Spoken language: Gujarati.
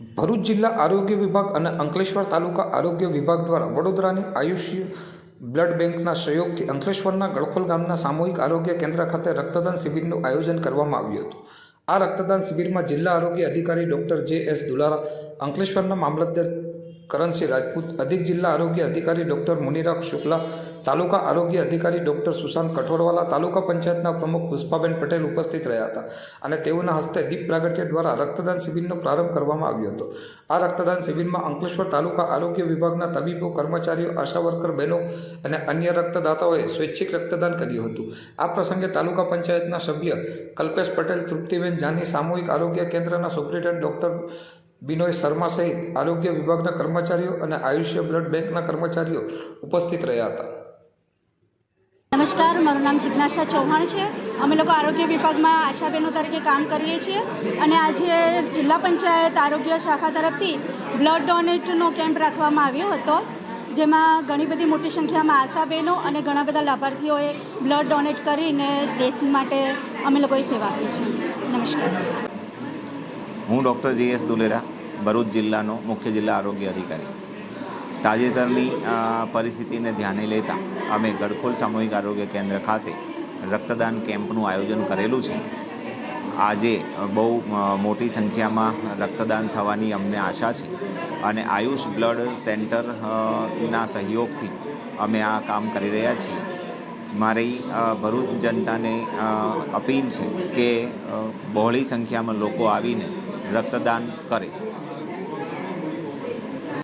ભરૂચ જિલ્લા આરોગ્ય વિભાગ અને અંકલેશ્વર તાલુકા આરોગ્ય વિભાગ દ્વારા વડોદરાની આયુષ્ય બ્લડ બેંકના સહયોગથી અંકલેશ્વરના ગળખોલ ગામના સામૂહિક આરોગ્ય કેન્દ્ર ખાતે રક્તદાન શિબિરનું આયોજન કરવામાં આવ્યું હતું. આ રક્તદાન શિબિરમાં જિલ્લા આરોગ્ય અધિકારી ડોક્ટર જે એસ દુલારા, અંકલેશ્વરના મામલતદાર કરણસિંહ રાજપૂત, અધિક જિલ્લા આરોગ્ય અધિકારી ડોક્ટર મુનિરાગ શુક્લા, તાલુકા આરોગ્ય અધિકારી ડોક્ટર સુશાંત કઠોરવાલા, તાલુકા પંચાયતના પ્રમુખ પુષ્પાબેન પટેલ ઉપસ્થિત રહ્યા હતા અને તેઓના હસ્તે દીપ પ્રાગટ્ય દ્વારા રક્તદાન શિબિરનો પ્રારંભ કરવામાં આવ્યો હતો. આ રક્તદાન શિબિરમાં અંકલેશ્વર તાલુકા આરોગ્ય વિભાગના તબીબો, કર્મચારીઓ, આશા વર્કર બહેનો અને અન્ય રક્તદાતાઓએ સ્વૈચ્છિક રક્તદાન કર્યું હતું. આ પ્રસંગે તાલુકા પંચાયતના સભ્ય કલ્પેશ પટેલ, તૃપ્તિબેન જાની, સામૂહિક આરોગ્ય કેન્દ્રના સુપ્રિન્ટેન્ડન્ટ ડોક્ટર બિનોય શર્મા સહિત આરોગ્ય વિભાગના કર્મચારીઓ અને આયુષ્ય બ્લડ બેંકના કર્મચારીઓ ઉપસ્થિત રહ્યા હતા. નમસ્કાર મારું નામ જિજ્ઞાસા ચૌહાણ છે. અમે લોકો આરોગ્ય વિભાગમાં આશાબહેનો તરીકે કામ કરીએ છીએ અને આજે જિલ્લા પંચાયત આરોગ્ય શાખા તરફથી બ્લડ ડોનેટનો કેમ્પ રાખવામાં આવ્યો હતો જેમાં ઘણી બધી મોટી સંખ્યામાં આશાબહેનો અને ઘણા બધા લાભાર્થીઓએ બ્લડ ડોનેટ કરીને દેશ માટે અમે લોકોએ સેવા આપી છે. નમસ્કાર. હું doctor G S Dulera. Bharuch જિલ્લાનો મુખ્ય જિલ્લા આરોગ્ય અધિકારી. તાજેતરની પરિસ્થિતિને ધ્યાને લેતા અમે ગડખોલ સામૂહિક આરોગ્ય કેન્દ્ર ખાતે રક્તદાન કેમ્પનું આયોજન કરેલું છે. આજે બહુ મોટી સંખ્યામાં રક્તદાન થવાની અમને આશા છે અને આયુષ બ્લડ સેન્ટરના સહયોગથી અમે આ કામ કરી રહ્યા છીએ. મારી ભરૂચ જનતાને અપીલ છે કે બહોળી સંખ્યામાં લોકો આવીને રક્તદાન કરે.